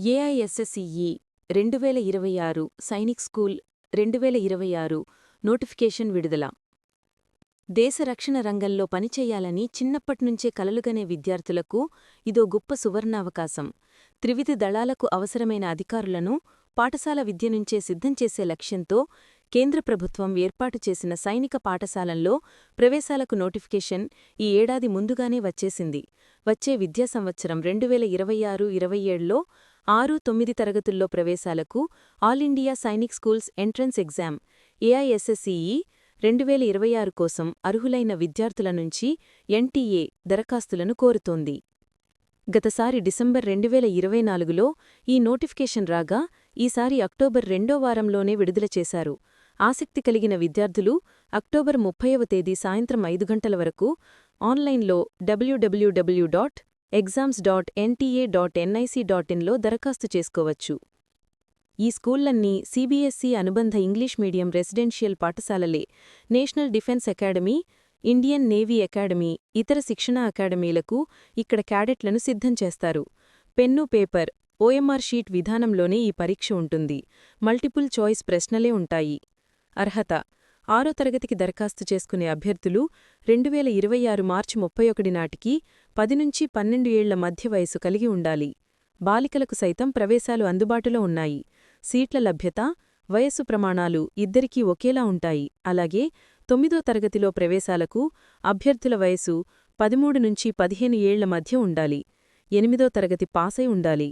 AISSEE రెండు వేల ఇరవై ఆరు సైనిక్ స్కూల్ రెండు వేల ఇరవై ఆరు నోటిఫికేషన్ విడుదల. దేశ రక్షణ రంగంలో పనిచేయాలని చిన్నప్పట్నుంచే కలలుగనే విద్యార్థులకు ఇదో గొప్ప సువర్ణావకాశం. త్రివిధ దళాలకు అవసరమైన అధికారులను పాఠశాల విద్య నుంచే సిద్ధం చేసే లక్ష్యంతో కేంద్ర ప్రభుత్వం ఏర్పాటు చేసిన సైనిక పాఠశాలల్లో ప్రవేశాలకు నోటిఫికేషన్ ఈ ఏడాది ముందుగానే వచ్చేసింది. వచ్చే విద్యా సంవత్సరం రెండు వేల ఇరవై ఆరు ఇరవై ఏడులో ఆరు తొమ్మిది తరగతుల్లో ప్రవేశాలకు all India Sainik schools entrance exam AISSEE రెండు వేల ఇరవై ఆరు కోసం అర్హులైన విద్యార్థుల నుంచి ఎన్టీఏ దరఖాస్తులను కోరుతోంది. గతసారి డిసెంబర్ రెండు వేల ఇరవై నాలుగులో ఈ నోటిఫికేషన్ రాగా ఈసారి అక్టోబర్ రెండో వారంలోనే విడుదల చేశారు. ఆసక్తి కలిగిన విద్యార్థులు అక్టోబర్ ముప్పైవ తేదీ సాయంత్రం ఐదు గంటల వరకు ఆన్లైన్లో WWW dot exams dot NTA dot NIC dot ఇన్లో దరఖాస్తు చేసుకోవచ్చు. ఈ స్కూళ్ళన్నీ సీబీఎస్ఈ అనుబంధ English medium residential పాఠశాలలే. National Defence Academy Indian Navy Academy ఇతర శిక్షణా అకాడమీలకు ఇక్కడ క్యాడెట్లను సిద్ధం చేస్తారు. పెన్ను పేపర్ ఓఎంఆర్ షీట్ విధానంలోనే ఈ పరీక్ష ఉంటుంది. మల్టిపుల్ చాయిస్ ప్రశ్నలే ఉంటాయి. అర్హత ఆరో తరగతికి దరఖాస్తు చేసుకునే అభ్యర్థులు రెండు వేల ఇరవై ఆరు మార్చి ముప్పై ఒకటి నాటికి పది నుంచి పన్నెండు ఏళ్ళ మధ్య వయసు కలిగి ఉండాలి. బాలికలకు సైతం ప్రవేశాలు అందుబాటులో ఉన్నాయి. సీట్ల లభ్యత వయస్సు ప్రమాణాలు ఇద్దరికీ ఒకేలా ఉంటాయి. అలాగే తొమ్మిదో తరగతిలో ప్రవేశాలకు అభ్యర్థుల వయసు పదిమూడు నుంచి పదిహేను ఏళ్ళ మధ్య ఉండాలి. ఎనిమిదో తరగతి పాసై ఉండాలి.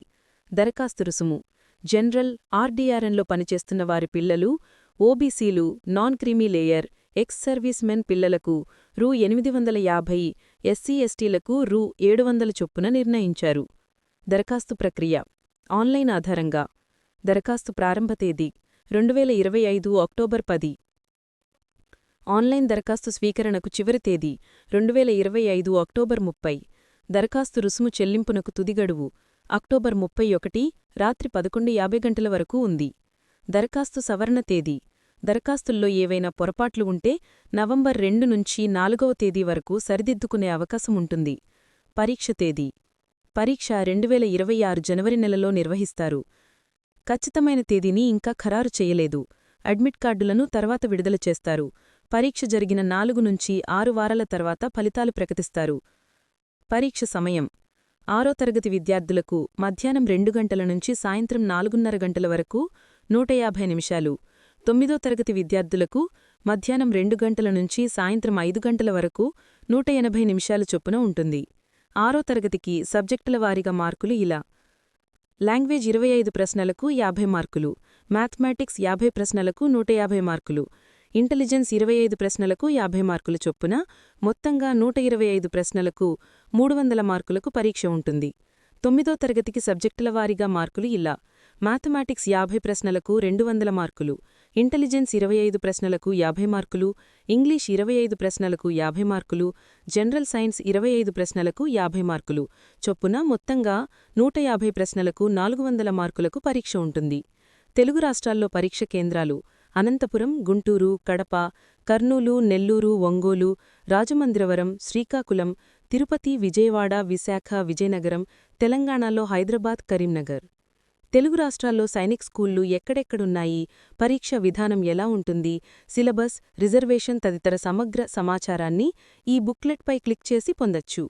దరఖాస్తు రుసుము. జనరల్ ఆర్డీఆర్ఎన్లో పనిచేస్తున్న వారి పిల్లలు ఓబీసీలు non creamy layer ex servicemen పిల్లలకు రూ. ఎనిమిది వందల యాభై ఎస్సీ ఎస్టీలకు రూ. ఏడు వందల చొప్పున నిర్ణయించారు. దరఖాస్తు ప్రక్రియ. ఆన్లైన్ ఆధారంగా. దరఖాస్తు ప్రారంభ తేదీ. రెండు వేల ఇరవై ఐదు అక్టోబర్ పది. ఆన్లైన్ దరఖాస్తు స్వీకరణకు చివరి తేదీ. రెండు వేల ఇరవై ఐదు అక్టోబర్ ముప్పై. దరఖాస్తు రుసుము చెల్లింపునకు తుదిగడువు అక్టోబర్ ముప్పై ఒకటి రాత్రి పదకొండు యాభై గంటల వరకు ఉంది. దరఖాస్తు సవరణ తేదీ. దరఖాస్తుల్లో ఏవైనా పొరపాట్లు ఉంటే నవంబర్ రెండు నుంచి నాలుగవ తేదీ వరకు సరిదిద్దుకునే అవకాశం ఉంటుంది. పరీక్ష తేదీ. పరీక్ష రెండు వేల ఇరవై ఆరు జనవరి నెలలో నిర్వహిస్తారు. ఖచ్చితమైన తేదీని ఇంకా ఖరారు చేయలేదు. అడ్మిట్ కార్డులను తర్వాత విడుదల చేస్తారు. పరీక్ష జరిగిన నాలుగు నుంచి ఆరు వారాల తర్వాత ఫలితాలు ప్రకటిస్తారు. పరీక్ష సమయం. ఆరో తరగతి విద్యార్థులకు మధ్యాహ్నం రెండు గంటల నుంచి సాయంత్రం నాలుగున్నర గంటల వరకు నూట యాభై నిమిషాలు. తొమ్మిదో తరగతి విద్యార్థులకు మధ్యాహ్నం రెండు గంటల నుంచి సాయంత్రం ఐదు గంటల వరకు నూట ఎనభై నిమిషాలు చొప్పున ఉంటుంది. ఆరో తరగతికి సబ్జెక్టుల వారీగా మార్కులు ఇలా. లాంగ్వేజ్ ఇరవై ఐదు ప్రశ్నలకు యాభై మార్కులు. మ్యాథమెటిక్స్ యాభై ప్రశ్నలకు నూట యాభై మార్కులు. ఇంటెలిజెన్స్ ఇరవై ఐదు ప్రశ్నలకు యాభై మార్కులు చొప్పున మొత్తంగా నూట ఇరవై ఐదు ప్రశ్నలకు మూడు వందల మార్కులకు పరీక్ష ఉంటుంది. తొమ్మిదో తరగతికి సబ్జెక్టుల వారీగా మార్కులు ఇలా. మ్యాథమెటిక్స్ యాభై ప్రశ్నలకు రెండు వందల మార్కులు ఇంటెలిజెన్స్ ఇరవై ఐదు ప్రశ్నలకు యాభై మార్కులు ఇంగ్లీష్ ఇరవై ఐదు ప్రశ్నలకు యాభై మార్కులు జనరల్ సైన్స్ ఇరవై ఐదు ప్రశ్నలకు యాభై మార్కులు. చొప్పున మొత్తంగా నూట యాభై ప్రశ్నలకు నాలుగు వందల మార్కులకు పరీక్ష ఉంటుంది. తెలుగు రాష్ట్రాల్లో పరీక్ష కేంద్రాలు అనంతపురం గుంటూరు కడప కర్నూలు నెల్లూరు ఒంగోలు రాజమందిరవరం శ్రీకాకుళం తిరుపతి విజయవాడ విశాఖ విజయనగరం తెలంగాణలో హైదరాబాద్ కరీంనగర్. తెలుగు రాష్ట్రాల్లో సైనిక్ స్కూళ్ళు ఎక్కడెక్కడున్నాయి? పరీక్ష విధానం ఎలా ఉంటుంది? సిలబస్ రిజర్వేషన్ తదితర సమగ్ర సమాచారాన్ని ఈ బుక్లెట్పై క్లిక్ చేసి పొందొచ్చు.